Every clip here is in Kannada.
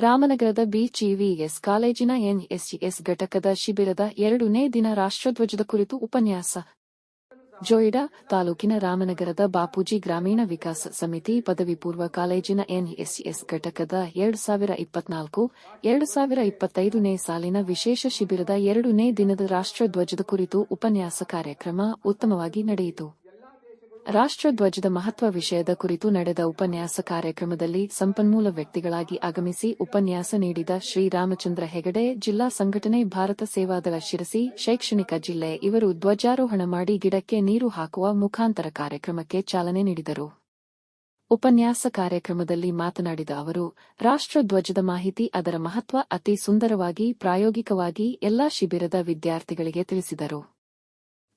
ರಾಮನಗರದ ಬಿಜಿವಿಎಸ್ ಕಾಲೇಜಿನ ಎನ್ಎಸ್ಇಎಸ್ ಘಟಕದ ಶಿಬಿರದ ಎರಡನೇ ದಿನ ರಾಷ್ಟ್ರಧ್ವಜದ ಕುರಿತು ಉಪನ್ಯಾಸ. ಜೋಯಿಡಾ ತಾಲೂಕಿನ ರಾಮನಗರದ ಬಾಪೂಜಿ ಗ್ರಾಮೀಣ ವಿಕಾಸ ಸಮಿತಿ ಪದವಿ ಪೂರ್ವ ಕಾಲೇಜಿನ ಎನ್ಎಸ್ಇಎಸ್ ಘಟಕದ ಎರಡು ಸಾವಿರ ಇಪ್ಪತ್ನಾಲ್ಕು, ಎರಡು ಸಾವಿರ ಇಪ್ಪತ್ತೈದನೇ ಸಾಲಿನ ವಿಶೇಷ ಶಿಬಿರದ ಎರಡನೇ ದಿನದ ರಾಷ್ಟ್ರಧ್ವಜದ ಕುರಿತು ಉಪನ್ಯಾಸ ಕಾರ್ಯಕ್ರಮ ಉತ್ತಮವಾಗಿ ನಡೆಯಿತು. ರಾಷ್ಟ್ರಧ್ವಜದ ಮಹತ್ವ ವಿಷಯದ ಕುರಿತು ನಡೆದ ಉಪನ್ಯಾಸ ಕಾರ್ಯಕ್ರಮದಲ್ಲಿ ಸಂಪನ್ಮೂಲ ವ್ಯಕ್ತಿಗಳಾಗಿ ಆಗಮಿಸಿ ಉಪನ್ಯಾಸ ನೀಡಿದ ಶ್ರೀರಾಮಚಂದ್ರ ಹೆಗಡೆ, ಜಿಲ್ಲಾ ಸಂಘಟನೆ ಭಾರತ ಸೇವಾದಳ ಶಿರಸಿ, ಶೈಕ್ಷಣಿಕ ಜಿಲ್ಲೆ ಇವರು ಧ್ವಜಾರೋಹಣ ಮಾಡಿ ಗಿಡಕ್ಕೆ ನೀರು ಹಾಕುವ ಮುಖಾಂತರ ಕಾರ್ಯಕ್ರಮಕ್ಕೆ ಚಾಲನೆ ನೀಡಿದರು. ಉಪನ್ಯಾಸ ಕಾರ್ಯಕ್ರಮದಲ್ಲಿ ಮಾತನಾಡಿದ ಅವರು, ರಾಷ್ಟ್ರಧ್ವಜದ ಮಾಹಿತಿ ಅದರ ಮಹತ್ವ ಅತಿ ಸುಂದರವಾಗಿ, ಪ್ರಾಯೋಗಿಕವಾಗಿ ಎಲ್ಲಾ ಶಿಬಿರದ ವಿದ್ಯಾರ್ಥಿಗಳಿಗೆ ತಿಳಿಸಿದರು.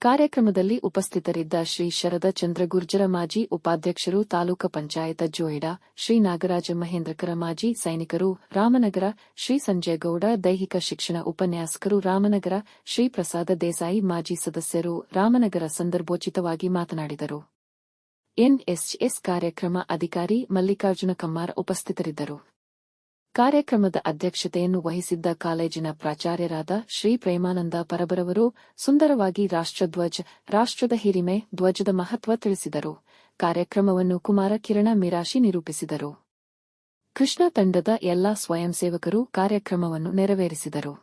ಕಾರ್ಯಕ್ರಮದಲ್ಲಿ ಉಪಸ್ಥಿತರಿದ್ದ ಶ್ರೀ ಶರದ ಚಂದ್ರ ಗುರ್ಜರ ಮಾಜಿ ಉಪಾಧ್ಯಕ್ಷರು ತಾಲೂಕ ಪಂಚಾಯತ ಜೋಯಿಡಾ ಶ್ರೀ ನಾಗರಾಜ ಮಹೇಂದ್ರಕರ ಮಾಜಿ ಸೈನಿಕರು, ರಾಮನಗರ ಶ್ರೀ ಸಂಜಯ ಗೌಡ, ದೈಹಿಕ ಶಿಕ್ಷಣ ಉಪನ್ಯಾಸಕರು, ರಾಮನಗರ ಶ್ರೀ ಪ್ರಸಾದ ದೇಸಾಯಿ ಮಾಜಿ ಸದಸ್ಯರು, ರಾಮನಗರ ಸಂದರ್ಭೋಚಿತವಾಗಿ ಮಾತನಾಡಿದರು. ಎನ್ಎಸ್ಎಸ್ ಕಾರ್ಯಕ್ರಮ ಅಧಿಕಾರಿ ಮಲ್ಲಿಕಾರ್ಜುನ ಕಮ್ಮಾರ್ ಉಪಸ್ಥಿತರಿದ್ದರು. ಕಾರ್ಯಕ್ರಮದ ಅಧ್ಯಕ್ಷತೆಯನ್ನು ವಹಿಸಿದ್ದ ಕಾಲೇಜಿನ ಪ್ರಾಚಾರ್ಯರಾದ ಶ್ರೀ ಪ್ರೇಮಾನಂದ ಪರಬರವರು ಸುಂದರವಾಗಿ ರಾಷ್ಟ್ರಧ್ವಜ, ರಾಷ್ಟ್ರದ ಹಿರಿಮೆ, ಧ್ವಜದ ಮಹತ್ವ ತಿಳಿಸಿದರು. ಕಾರ್ಯಕ್ರಮವನ್ನು ಕುಮಾರ ಕಿರಣ ಮಿರಾಶಿ ನಿರೂಪಿಸಿದರು. ಕೃಷ್ಣ ತಂಡದ ಎಲ್ಲಾ ಸ್ವಯಂ ಸೇವಕರು ಕಾರ್ಯಕ್ರಮವನ್ನು ನೆರವೇರಿಸಿದರು.